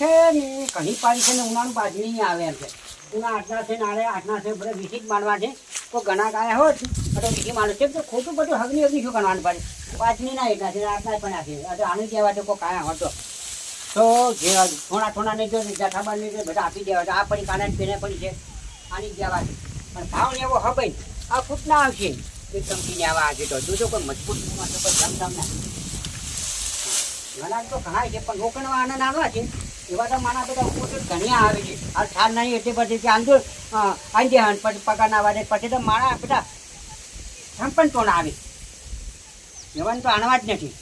છે ને, ઘણી પાડી છે ને, ઉનાળું નહીં આવે એમ છે. ઉના આટલા છે નાળે આટલા છે, બધા વીસી માંડવા છે. તો ઘણા ગાયા હોત તો વિસી મારે છે ખોટું બધું હગની હગની શું ગણવાનું પડે? બાજરી ના એટલા છે આટલા પણ આપી તો આનું કહેવા તો કોઈ કાયા હોતો તો. જે થોડા થોડા ને જો જથાબાર ને જો બધા આપી દેવા આ પડી કાના પીને પડી છે. આની છે. પણ ભાવ ને એવો હવે આ ફૂટ ના આવશે. એકદમ પીને આવા આજે તો. જોજો કોઈ મજબૂત કોઈ ધમ ધમ ના ઘણા તો ઘણા છે, પણ રોકણવા આનંદ આવ્યા છે. એવા તો માના બધા ઘણી આવે છે. આ સાર નહીં એટલે પછી કે આંદોલ આંજે હન પછી પગાર ના વાડે પછી તો બધા ના આવે. એવાનું તો આણવા જ નથી.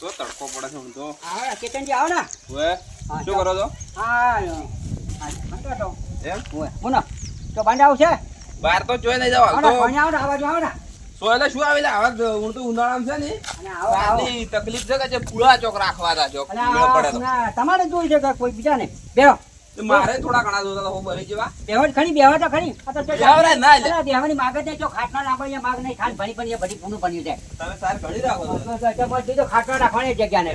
તો તડકો પડે છે હું તો આવો ચેતનજી આવો ને હવે શું કરો છો? હા હા તો એમ? ઓય બોલો. તો બાંડા આવશે બહાર તો જોઈ નહીં જાવ તો. આવો ને આવો ને. સો એટલે શું આવેલા આવા હું તો ઉનાળામાં છે ને આવો તકલીફ છે કે જે પૂળા ચોક રાખવા તા. ચોક તમારે જોઈ છે કે કોઈ બીજાને? બેહો. બે મારે થોડા ઘણા જોતા હતા હું બની જેવા બેહો ખણી બેહો તો ખણી આ તો બેહો રે, ના લે. બેહવાની માગ નહીં, જો ખાટલા ના પડીએ, માગ નહીં, ખાંડ ભરી પડીએ, બધી પૂનું બન્યું છે. તમે સાર ઘડી રાખો. તો- તો- તો બસ રાખવાની જગ્યા ને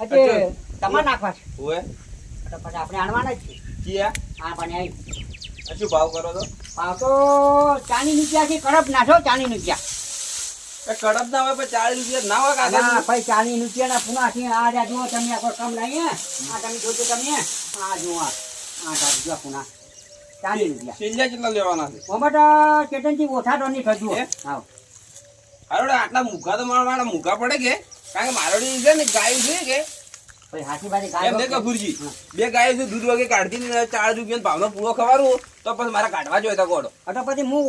અજે તમાર નાખવા છે. ઓવે. તો પછી આપણે આણવાના જ છે. ચિયા આ પણ આવી. શું ભાવ કરો છો? ભાવ તો ચાની રૂપિયા થી કડપ નાખો ચાની રૂપિયા. કડપ ના હોય ચાલીસ રૂપિયા ના હોય ના, કાકા ભાઈ રૂપિયાના પૂના છે. આ રહ્યા જુઓ તમે આખો કમ લાવીએ. આ તમે જોજો તમે. આ જુઓ આ. ઢાળ જુઓ પૂના. ચાની રૂપિયા. કેટલા લેવાના છે મોહમ્મદ ચેતનજી ઓછા તો નહીં થતું. હે? હારોડે આટલા મૂકા તો મારા મારા મૂકા પડે કે કારણ કે મારોડી છે ને ગાય છે કે ભાઈ હાથી બારી ગાય એમ ને વખતે. બે ગાયો છે દૂધ વગેરે કાઢતી ને ચાર રૂપિયા ભાવનો પૂરો ખવારું તો પછી મારે કાઢવા જોઈએ તો કોડો તો પછી હું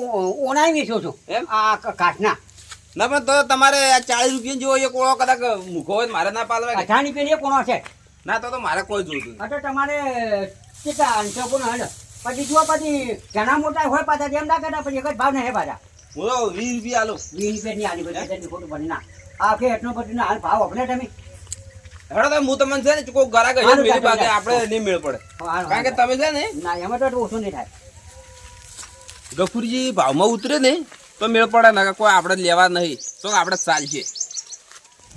ઓનાઈ વેચું છું? એમ? આ કાઠના ના પણ તો તમારે ચાલીસ રૂપિયા જેવો એ ઓળો કદાચ મૂકો હોય મારે ના પાલવા કે? અઢારની એ કોણો છે. ના તો તો મારે કોઈ જોતું. આ તો તમારે કેટલા અંશો કોનો હેડો. પછી જુઓ પછી ઘણા મોટા હોય પાછા એમ ના કરતા પછી એક જ ભાવ નહીં હે પાછા. હું તો વીસ રૂપિયા આલો. વીસ રૂપિયાની આલી બધી ખોટું બની ના આખે એટલો બધું ના હાલ ભાવ આપણે તમે. હેડો તો હું તમને છે ને કોઈ ગરા ને મેરી આપણે નહીં મેળ પડે. કારણ કે તમે છે ને ના એમાં તો ઓછું નહીં થાય. ગફુરજી ભાવમાં ઉતરે ને તો મેળ પડે ને કોઈ આપણે લેવા નહીં. તો આપણે ચાલશે.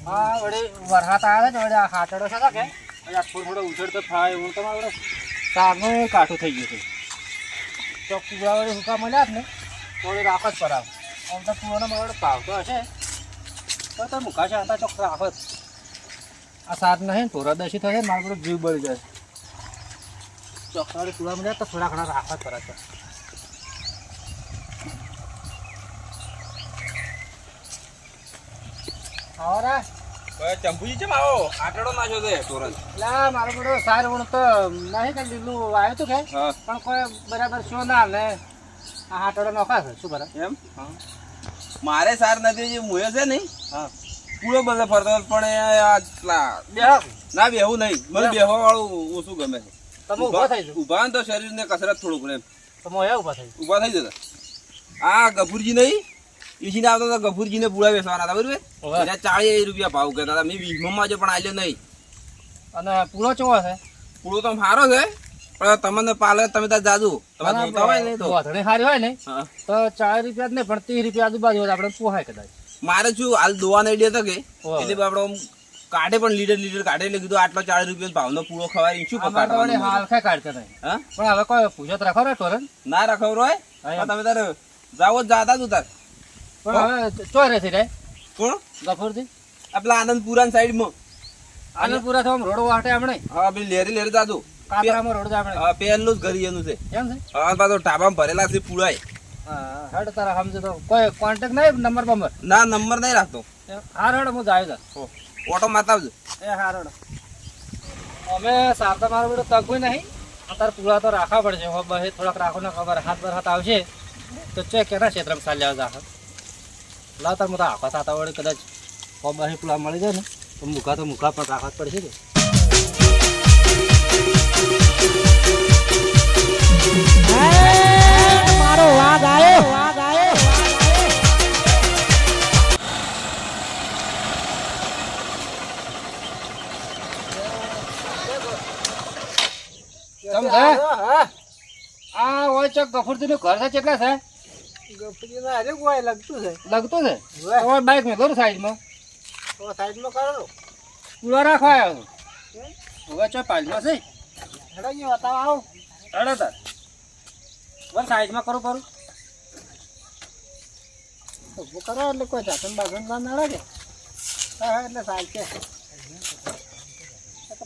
હા વડે વરસાદ આવે છે વડે ખાતડો છે કે. થોડો થોડો ઉછળતો થાય હું તમારે સારનું કાઠું થઈ ગયું છે. વળી હુકા મળ્યા જ ને થોડી રાખ જ આમ તો કુવાનો મારો ભાવ તો હશે. તો તમે મુકા હતા ચોખ્ખો રાખો જ. આ સાત નહીં થોડા દસી થશે મારો બધો જીવ બળી જાય ચોખ્ખા વળી મળ્યા તો થોડા ઘણા રાખવા પડે છે. આવરા ચંપુજી ચમ આવો? આટડો નાખ્યો છે તોરંત લા મારો બધો સારું વણ તો નહીં કે લીલું આવ્યું હતું કે? પણ કોઈ બરાબર શું ના ને. આ હાટોડો નોખા છે શું બરાબર એમ? મારે સાર નથી જે મુએ છે નહીં. હા. પૂરો બધે ફરતો પણ આ ના બેહવું નહીં. મને બેહવા વાળું ઓછું ગમે? છે તમે ઊભા થઈ ઊભા ને તો શરીરને કસરત થોડુંક એમ. તમે એ ઊભા થઈ ઊભા થઈ જતા આ ગફુરજી નહીં. ઈજીને આવતા હતા ગફુરજીને પૂળા બેસવાના હતા બરાબર? ઓવે. ચાળીસ રૂપિયા ભાવ કહેતા હતા. મેં વીસમાં પણ આલ્યો નહીં. અને પૂરો ચો છે પૂળો તો સારો છે. પણ તમને પાલે તમે ત્યાં જાજુ તમે જોતા હોય ને તો. વધણી સારી હોય ને. તો ચાર રૂપિયા જ નહીં પણ ત્રીસ રૂપિયા આજુબાજુ હોય આપણે પોહાય કદાચ. મારે શું હાલ દોવા નહીં દેતો કે એટલે આપણે કાઢે પણ લીટર લીટર કાઢે એટલે કીધું આટલો ચાળીસ રૂપિયા ભાવનો પૂરો ખવાય શું અમારે હાલ કાઢવાનું કાઢતા નહીં હા? પણ હવે કોઈ પૂછત રાખો રે ટોરન ના રખાવ રોય. તમે તારે જાવો જાતા તું ઉતાર. પણ હવે ચોય રહેતી રે. કોણ? ગફુરથી. આપલા આનંદપુરા આનંદપુરા સાઈડમાં. આનંદપુરા થવા રોડ વાટે આપણે. હા બે લેરી લેરી જાતું કાતરામાં રોડ આપણે. પેલું જ ઘર એનું છે. એમ છે? હા પાછો ટાબામાં ભરેલા છે પૂળાય. હેડ તારા સમજે તો. કોઈ કોન્ટેક્ટ નહીં નંબર બંબર ના નંબર નહીં રાખતો. હાર હેડ હું જાય ઓટો મારતા આવજો એ હાર હેડ. અમે સારતા મારો બેટો તગવું નહીં. અત્યારે પૂરા તો રાખવા પડશે. હવે બહે થોડાક રાખો ને ખબર હાથ બર હાથ આવશે. તો ચેક કેના ક્ષેત્રમાં ચાલ્યા જા લાવ તાર મોટા તો આખા થતા વડે કદાચ હો બહે પૂરા મળી જાય ને. તો મુખા તો મુખા પણ રાખવા જ પડશે કે. મારો વાઘ આવ્યો વાઘ આવ્યો તમ છે? આ હોય ગફુરજી નું ઘર છે કેટલા છે? હારે ગોય લાગતું છે. લગતું છે? તમારે બાઇક મેં કરું સાઈડમાં. તો સાઈડમાં કરો. પૂરા રાખવા આવ્યો છું? હવે ચો પાલમાં છે. હેડો અહીંયા બતાવો આવો. અડે તાર. વર સાઈઝમાં કરું કરું ઊભું કરો એટલે કોઈ જાતન બાગન ના નડે કે? હા એટલે ચાલશે કે.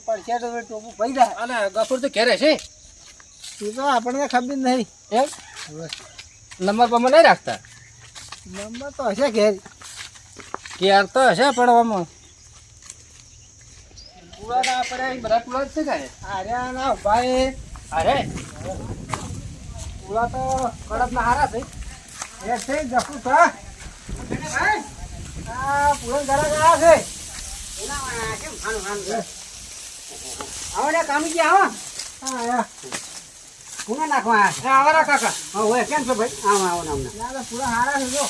પડશે તો ટોપું પડી જાય. અને ગફુર તો ઘેરે છે. એ તો આપણને ખબર નહીં. એમ? નંબર બમ્બર નહીં રાખતા? નંબર તો હશે ઘેર. ઘેર તો હશે પડવામાં પૂરા આપણે બધા પૂરા જ છે કાંઈ અરે ના ભાઈ અરે? પૂરા તો કડક ના હારા છે. એ છે જખું છે. આ પૂરણ ઘરે ગયા છે. ઉના કેમ ખાનું ખાનું છે? આવો ને કામી ગયા આવો. હા આયા. પૂના નાખવા આવ્યા છે? કાકા. હા કેમ છો ભાઈ? આવો આવો નામ પૂરા હારા છે જો.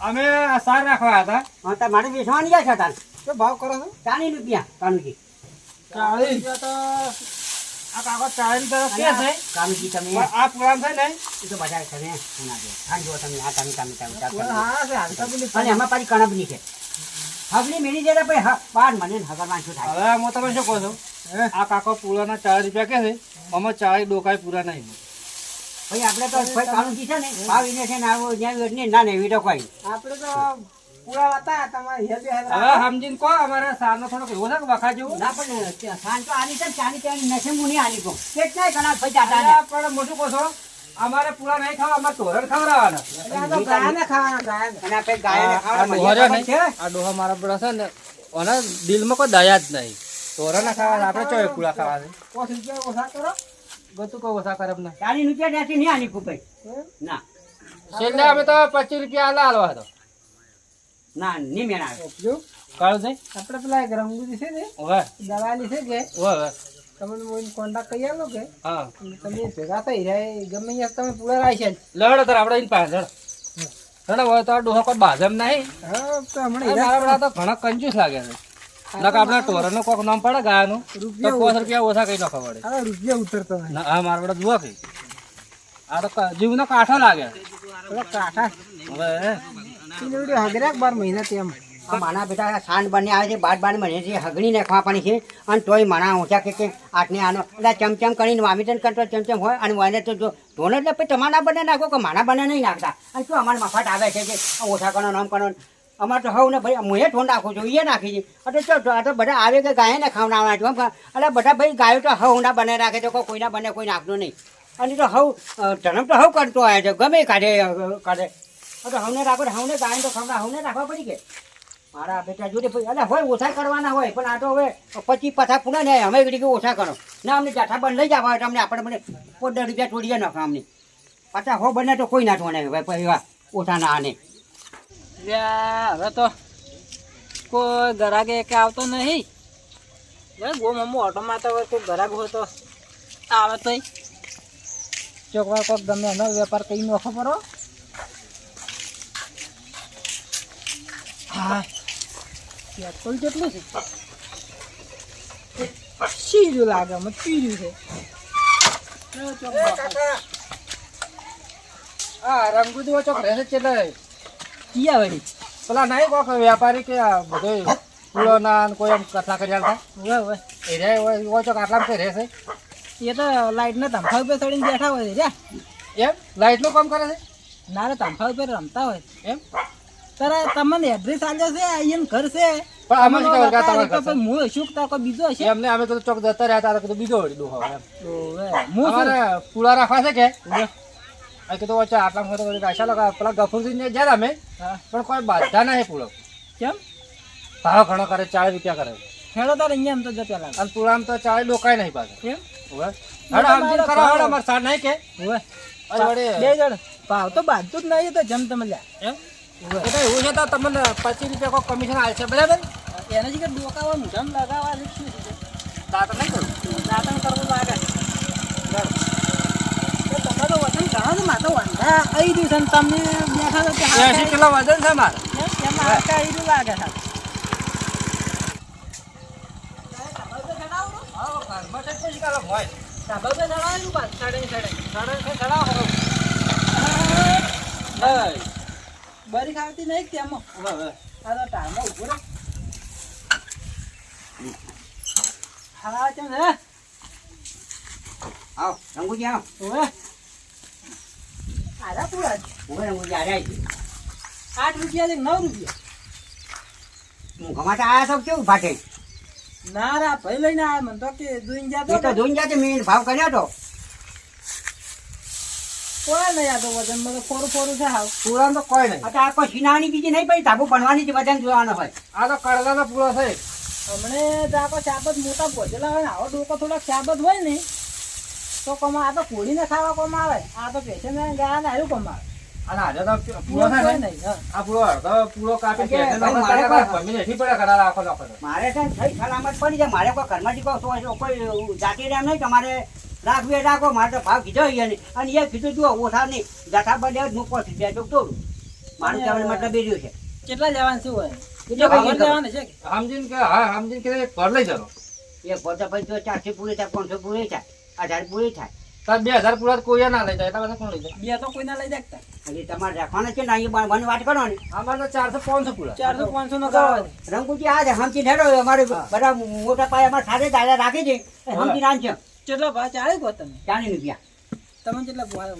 અમે આ સાર રાખવા હતા. હા તાર મારે બેસવાની ગયા છે તાર શું ભાવ કરો છો? ચાલીસ રૂપિયા કાનુજી ચાલીસ રૂપિયા તો આ કાકો ચાલીસ રૂપિયા કે છે? કામજી તમે? આ પ્રોગ્રામ છે ને? એ તો બધા તમે દે જો આ ચાર પૂરા છે હાલતા પેલી અને એમાં પાછી કણબની છે હગલી મેળી જરા ભાઈ હ- બાર મને ને હગરમાં થાય. હવે હું તમે શું કહો છો? આ કાકો પૂરાના ચાલીસ રૂપિયા કે છે? આમાં ચાલીસ ડોકાય પૂરા નહીં. ભાઈ આપણે તો ભાઈ કાનુજી છે ને ભાવ એને છે ને આવો જ્યાં ને ના ને એવી તો કોઈ આપણે તો પૂરા હતા તમારે હેલ બે હવે સમજીને કહો અમારે સારનો થોડો એવો છે વખા જેવું ના પણ ત્યાં સાંજ તો આની છે ને ચાલી ત્યાંની નશે નહીં આલી કહું ભાઈ જાતા પણ મોટું કહો છો અમારે પૂરા નહીં ખાવા અમારે તોરણ ખવડાવવાના. આ તો ગાયને ખાવાના ગાયને. અને આપણે ને, આ ડોહા મારા બધા છે ને ઓના દિલમાં કોઈ દયા જ નહીં. તોરણ ના ખાવા આપણે ચોય પૂરા ખાવા છે. પાંચ રૂપિયા ઓછા કરો. ગતું કહો ઓછા કરે ના ચાલીસ રૂપિયા ત્યાંથી નહીં આની કહું ભાઈ ના. છેલ્લે અમે તો પચીસ રૂપિયા આલા હાલવા હતો. ના નહીં મેળ આવે જો કાળું છે? આપણે પેલા એક રંગુજી છે ને હવે દલાલી છે કે હવે તમને મોઈને કોન્ટેક્ટ કરી આલો કે હા. તમે ભેગા થઈ રહ્યા ગમે ત્યાં તમે પૂરા રાખ્યા છે. લડ તાર આપણે ઇન પાસે લડ લડ હવે તો આ ડોહા કોઈ બાજમ નહીં. હા તો હમણાં મારા બધા તો ઘણા કંજૂસ લાગે છે. નક આપણે ટોરનનું કોક નામ પડે ગાયનું તો રૂપિયા પાંચ રૂપિયા ઓછા કઈ નાખવા પડે. હા રૂપિયા ઉતરતો ના હા મારા બધા જુઓ કઈ આ તો ક- જીવનો કાંઠો લાગે. કાંઠા. હવે એને વળી બાર મહિના તેમ. માના બેટા સાંજ બને આવે છે, બાર બાર મને છે હગણી નાખવા પાણી છે. અને તોય માણા ઊંચા કે આટને આનો એટલે ચમચમ કરીને વામિતન કરતો ચમચમ હોય અને વાને તો જો ધોને એટલે પછી તમારા બને નાખો કે માના બને નહીં નાખતા. અને શું અમારે મફત આવે છે કે ઓછા કરો નામ કરો અમારે તો હવ ને ભાઈ હું એ ઠોન નાખું છું એ નાખી છે. એટલે આ તો બધા આવે કે ગાય ને ખાવડાવવાના છું એટલે બધા ભાઈ ગાયો તો હવ ના બને રાખે છે કોઈ કોઈના બને, કોઈ નાખતું નહીં. અને તો હવ જન્મ તો હવ કરતો આવે છે, ગમે કાઢે કાઢે. તો હવને રાખો હવને ગાય તો ખવડા હવને રાખવા પડી કે? મારા બેટા જોડે અલ્યા હોય ઓછા કરવાના હોય, પણ આ તો હવે પચીસ પાછા પૂરા ને, અમે એવી ઓછા કરો. ના, અમને જાઠા બંધ લઈ જવા હોય તો અમને આપણે મને પંદર રૂપિયા છોડીએ નાખો અમને. પાછા હો બને તો કોઈ ના ઠોને ભાઈ પછી એવા ઓછા ના આને હવે તો કોઈ ગરાગે કે આવતો નહીં. ગો મમ્મો ઓટોમાં તો કોઈ ગરાગ હોય તો આવે તો ચોકવાર કોઈક ગમે એનો વેપાર કઈ નોખો પરો હા. પેટ્રોલ કેટલું છે. ચીજું લાગે મને પીર્યું છે. આ રંગુદીઓ ચોક રહેશે કેટલે કિયા વળી પેલા નહીં કોક વેપારી કે આ બધો ફૂલો ના કોઈ એમ કથા કરી આલતા. હવે હવે એ રે ઓ ચોક આટલામાં કઈ રહેશે એ તો લાઇટના તંફા ઉપર ચડીને બેઠા હોય છે એમ? લાઇટનું કામ કરે છે? ના રે તંફા ઉપર રમતા હોય એમ? તારે તમને એડ્રેસ આલ્યો છે અહીંયા ઘર છે? પણ અમે શું કહેવાય કે આ તમને તમારા ઘર છે? હું શું તા કોઈ બીજો હશે? એમને અમે તો ચોક જતા રહ્યા તારે તો બીજો વળી ડોહો એમ. ઓવે, હું અમારે પૂળા રાખવા છે કે? આ કીધું વચ્ચે આટલા મોટો વળી રાશા લગા પેલા ગફુરજી ને જ્યાં અમે પણ કોઈ બાધા ના હે પુળો કેમ? ભાવ ઘણો કરે ચાલીસ રૂપિયા કરે. હેડો તારે અહીંયા એમ તો જતા લાગે અને પૂળામાં તો ચાલીસ ડોકાય નહીં પાછા. કેમ? હવે હેડો સમજીને કરો હેડો અમારે સાર નહીં કે. ઓવે. અરે બે જણ. ભાવ તો બાજતું જ નહીં તો જમ તમે લ્યા. એમ? એ એવું છે તો તમને પચીસ રૂપિયા કોઈ કમિશન આવશે બરાબર? એના જે ડોકાવા મુઢામ લગાવવા છે શું છે? દાંત નહીં કરું. દાંતણ કરવું લાગે. તો તમે તો વચન ઘણો છો મારે વાંધા આવી રહ્યું છે ને તમે બેઠા તો એસી કિલો વજન છે મારે. એમાં હાડકા આવી રહ્યું લાગે છે. હોય સાબા તો ચડાવેલું પાછું સાડે સાડે ચડાવ ચડાવ. બરી ખાવતી નહીં તેમાં હવે, હવે. તો ટાળમાં ઊભો રહે. હા ચમ હે? આવ રંગુજી આવ. ઓવે. આરા પૂરા છે. ઊભો રંગુજી આ જાય આઠ રૂપિયા છે નવ રૂપિયા. હું ગમાતા આયા તો કેવું ફાટે ના રા ભાઈ લઈને આયા મને તો કે દુઈન તો જાતો જાતે મેં ભાવ કર્યો તો. કોઈ નહીં આતો વજન. મને ફોરું ફોરું છે હાવ. પૂરાનો તો કોઈ નહીં. આ કોઈ શીનાની બીજી નહીં પડી. ધાબુ બનવાની જ વજન જોવાનો હોય. આ તો કડલાનો પૂરો છે. હમણે આખો ચાબત મોટા ભોજેલા હોય ને આવો ડોકો થોડાક ચાબત હોય ને તો કમા આ તો કોળીને ખાવા કોમ આવે. આ તો પેશન ગયા ને હારું કોમ આવે. અને આજે તો પૂરો ને? આ પૂરો અડધો પૂરો કાપી કે મારે કોઈ- હેઠી પડે કરાર આખો નાખો મારે છે સલામત પડી જાય મારે કોઈ ઘરમાંથી કોઈ કોઈ- કોઈ જાતિ રેમ નહીં તમારે રાખવી બે રાખો મારે તો ભાવ કીધો હોય એને. અને એ કીધું જુઓ ઓછા નહીં. જથા જ હું પોથી જાય તો તોડું મારું કહેવાનું મતલબ એ રહ્યું છે. કેટલા લેવાનું શું હોય કેટલા ખબર ભાઈ લેવાનું છે કે? સમજીને કે હા સમજીને કે ઘર લઈ જતો. એક પોતે પછી ચારસો પૂરી થાય પાંચસો પૂરી થાય હજાર પૂરી થાય. બે હજાર પૂરા કોઈ ના લઈ જાય એટલા બધા કોણ લઈ જાય? બે તો કોઈના લઈ જાય એટલે તમારે રાખવાના છે ને અહીંયા મને વાત કરો ને. અમારે તો ચારસો પાંચસો પૂરા. ચારસો પાંચસો નો રંગુજી આ છે હમચી હેડો અમારે બધા મોટા પાયે અમારે સાથે દાદા રાખી છે. હમચી છે. કેટલા ભાવ ચાલે કહો તમે ચાલીસ રૂપિયા. તમે કેટલા ભાવ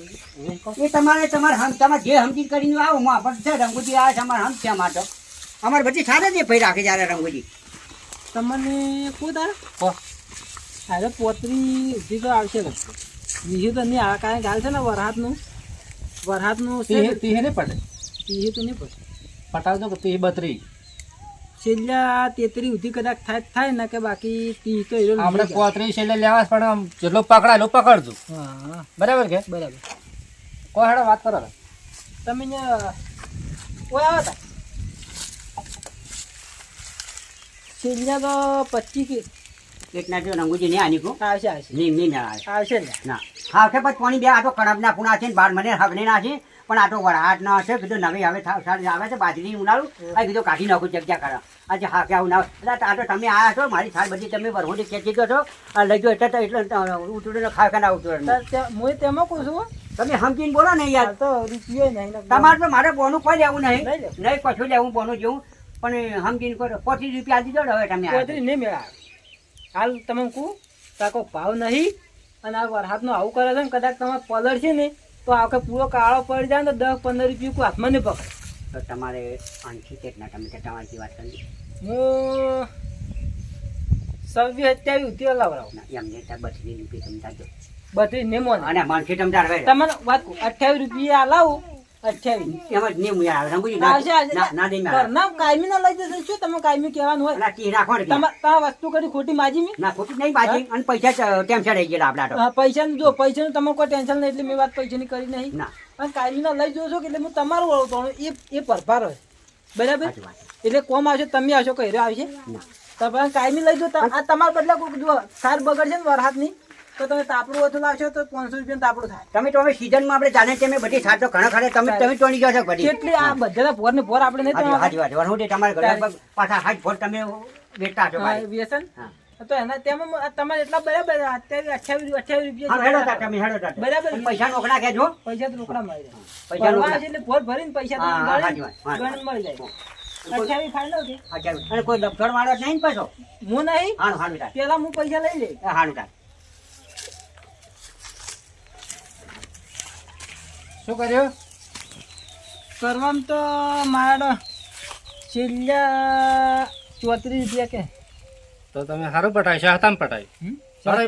એ તમારે તમારે હમ તમારે જે હમચી કરીને આવો માં પણ છે રંગોજી આવે છે અમારે હમ છે અમારે તો અમારે બધી સાથે જ ભાઈ રાખે જ્યારે રંગોજી. તમને કોઈ તારે હો. અરે પોતરી ઉધી તો આવશે બીજું તો નહીં આવે કારણ કે હાલ છે ને વરહાતનું વરહાતનું તીહે તીહે નહીં પડે. બીજું તો નહીં પડે. પટાવજો કે તીહ બત્રી છેલ્લા તેતરી સુધી કદાચ થાય થાય ને કે બાકી તી તો આપણે લઈ જાય. લેવા પણ જેટલો પકડાય એટલો પકડજો. બરાબર કે? બરાબર. કોઈ હેડો વાત કરો તમે કોઈ હતા છેલ્લા તો પચીસ કે એટલા જો રંગુજી નહીં આની કો. આવશે આવશે. નહીં નહીં ના આવે આવશે ના. હા કે પછી પાણી બે આટો કડબના પૂણા છે ને બાર મને હગણી ના છે પણ આટો વરાટ ના હશે કીધું નવી હવે આવે છે બાજરી ઉનાળું. આ કીધું કાઢી નાખું જગ્યા કરો. આજે હા ક્યાં આવું એટલે આ તો તમે આયા છો મારી થાળ બધી તમે વરહોડી ખેંચી ગયો છો. આ લઈ ગયો એટલે તો એટલે ઉતરીને ખા કે ના ઉતરે તે- હું તેમાં કહું છું તમે સમજીને બોલો ને યાર. તો રૂપિયો નહીં તમારે તો મારે બોનું કોઈ લેવું નહીં. નહીં કશું લેવું બોનું જેવું. પણ સમજીને કરો. પચીસ રૂપિયા દીધો હવે તમે નહીં મેળા. હાલ તમે કહું તાકો ભાવ નહીં. અને આ વરસાદનો આવું કરે છે ને કદાચ તમારે પલળ છે ને તો આખે પૂરો કાળો પડી જાય ને દસ પંદર રૂપિયા કોઈ હાથમાં નહીં પકડે. તો તમારે આનથી કેટલા તમે તમારી વાત કરી? હું સવ્વીસ સત્યાવીસ ઉતી લાવડાવું એમ એમને ત્યાં બત્રીસ રૂપિયા તમે જાજો બત્રીસ ને મોને અને માનસી તમે તમારે વાત અઠ્યાવીસ રૂપિયા લાવું અઠ્યાવીસ. એમાં જ ના ના- ના દે ઘરના કાયમી ના લઈ જશે શું તમે કાયમી કહેવાનું હોય? કી. ને વસ્તુ કરી ખોટી માજી મી? ના ખોટી નહીં બાજી અને પૈસા ટેમ ચડાઈ ગયેલા આપડા તો. જો પૈસાનું તમારે કોઈ ટેન્શન નહીં એટલે મેં વાત પૈસાની કરી નહીં. ના. અને કાયમી ના લઈ જોશો એટલે હું તમારું વળતો એ એ પરફાર હોય. બરાબર? એટલે કોમ આવશે તમે આવશો કઈ આવશે? તમે કાયમી લઈ જો તમારા બદલા જો સાર બગડશે ને વરહાદની તો તમે તાપડું વધુ લાવશો તો પાંચસો રૂપિયા તાપડું થાય. તમે તો હવે સીઝનમાં આપણે જાણે તેમે બધી સાચો ઘણા ખરે તમે તમે ટોણી ગયો છો બધી. એટલે આ બધા પોર ને પોર આપણે નહીં હાજી વાત હું તમારે ઘરે પાછા હાથ ફોર તમે વેચતા છો વ્યસન? તો એના તેમાં તમારે એટલા બરાબર અત્યારે અઠ્યાવીસ અઠ્યાવીસ રૂપિયા હેડો તા તમે હેડો તા. બરાબર. પૈસા નોકડા કહેજો. પૈસા તો રોકડા મળી પૈસા રોકડા. એટલે ફોર ભરીને પૈસા. ગણીને મળી જાય. અઠ્યાવીસ ફાઇનલ કે હાજી અને કોઈ લપસણ વાળો નહીં પાછો? હું નહીં? હાનું હાનું પેલા હું પૈસા લઈ લે એ હાનું શું કર્યું? કરવામાં તો મારા છેલ્લા ચોત્રીસ રૂપિયા કે. તો તમે સારું પટાવી છે હતામ પટાવી હમ?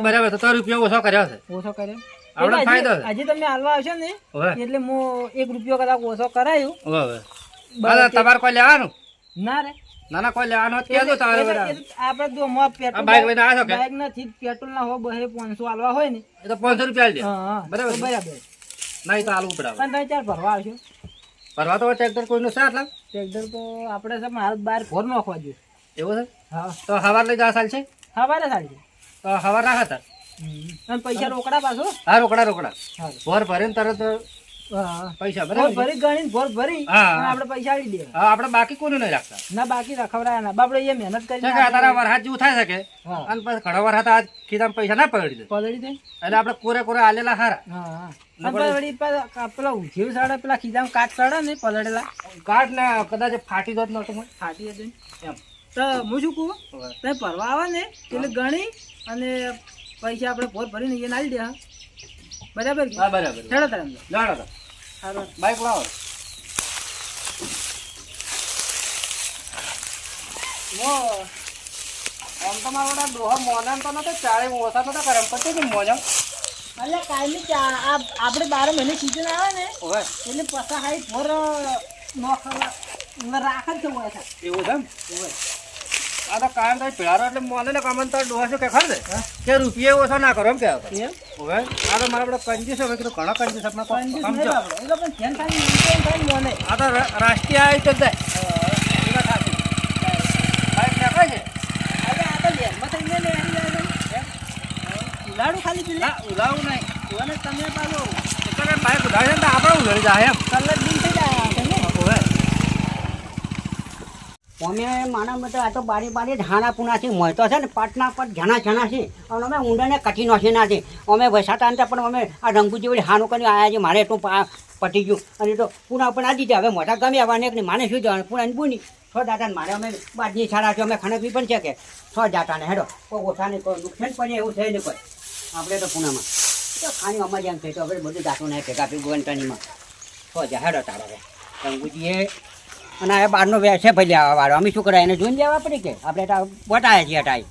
બરાબર તો રૂપિયા ઓછો કર્યો છે ઓછો કર્યો. આપણે ફાયદો હજી- હજી તમે હાલવા આવશો ને એટલે હું એક રૂપિયો કદાચ ઓછો કરાયું. હવે. તમારે કોઈ લેવાનું? ના રે. ના ના કોઈ લેવાનું આપણે જો મોં પેટ્રોલ બાઈક લઈને આવ્યા કે? બાઈક નથી પેટ્રોલ ના હો બહે પાંચસો આલવા હોય ને. એ તો પાંચસો રૂપિયા આલી હા હા. બરાબર બરાબર. ના એ તો આલુ ઉપડાવે પણ તમે ચાર ભરવા આવશો? ભરવા તો ટ્રેક્ટર કોઈનું છે આટલા ટ્રેક્ટર તો આપણે છે હાલ બહાર ફોર નાખવા જોઈએ. એવું છે? હા. તો હવાર લઈ જવા સાલ છે? સવારે સારી તો હવાર રાખા તાર અને પૈસા રોકડા પાછો? હા રોકડા રોકડા. ભર ભરીને તરત. પૈસા ભોર ભરી ગણીને ભોર ભરી હા, અને હા. આપણે પૈસા આપી દે. હા આપણે બાકી કોને નહીં રાખતા? ના બાકી રખવડાયા ના. આપણે એ મહેનત કરી છે તારા વરસાદ જેવું થાય છે અને પછી ઘણો વરસાદ આજ ખીધામાં પૈસા ના પડી દે. પલળી દે? એટલે આપણે કોરે કોરે આલેલા હારા. હા હા. અને પછી વળી પેલા ઊંધિયું સાડા પેલા ખીજામાં કાચ સાડા ને પલડેલા કાઢ ને કદાચ ફાટી જોત નતો ફાટી જતું એમ. તો હું શું કહું? તમે ભરવા આવે ને એટલે ગણી અને પૈસા આપણે ભોર ભરીને એને આલી દે હા. બરાબર હા બરાબર. હેડો તરમ. જાણો તો સારું બાઈક લાવો આમ તો મારા બધા ડોહા મોના તો નતો ચાળે ઓછા નતો કરે એમ પછી કે મોજા. એટલે આપણે બાર મહિને સીઝન આવે ને એટલે પસા હાઈ ભોર નોખવા રાખે છે? એવું છે એમ? આ તો કાયમ તો પેલારો એટલે મોને ને કામ તો શું કે ખર કે રૂપિયા ઓછા ના કરો એમ કે આ તો મારા બધા કંજૂસ હવે કીધું ઘણા કંજૂસ આપણે. આ તો રાષ્ટ્રીય આવી હવે તો આગળ. ઉલાળું ખાલી પેલી. ના નહીં. તમે પાછો. એટલે બાઈક તો આપણે ઉલાડી જાય એમ. કલર બિલ થઈ જાય આ તમે. ઓવે અમે માના મતે આ તો બારી બારી ધાણા પૂનાથી મળતો છે ને પાટના પર ઘણા જણા છે અને અમે ઊંડાને કઠી નોખી ના છે અમે વસાતા હતા પણ અમે આ રંગુજી વળી હાનું કરી આવ્યા છે મારે તો પટી ગયું. અને તો પૂના પણ આ દીધા હવે મોટા ગમે આવવાને કે માને શું જવાનું? પૂનાની બુની. છ દાટાને મારે અમે બાજની છાડા છે. અમે ખણકવી પણ છે કે છ દાતા ને હેડો. કોઈ ઓછાને કોઈ નુકસાન પડે એવું થઈ ને કોઈ. આપણે તો પૂનામાં તો ખાણી અમારે એમ થઈ તો હવે બધું દાતું નહીં ભેગા ભેગું ગંટણીમાં છ જા હેડો તારો રંગુજીએ અને આ બહારનો વેસે ભાઈ લેવા વાળો. અમે શું કરાય એને જોઈને લેવા પડી કે? આપણે તો વટાયા છીએ હટાઈ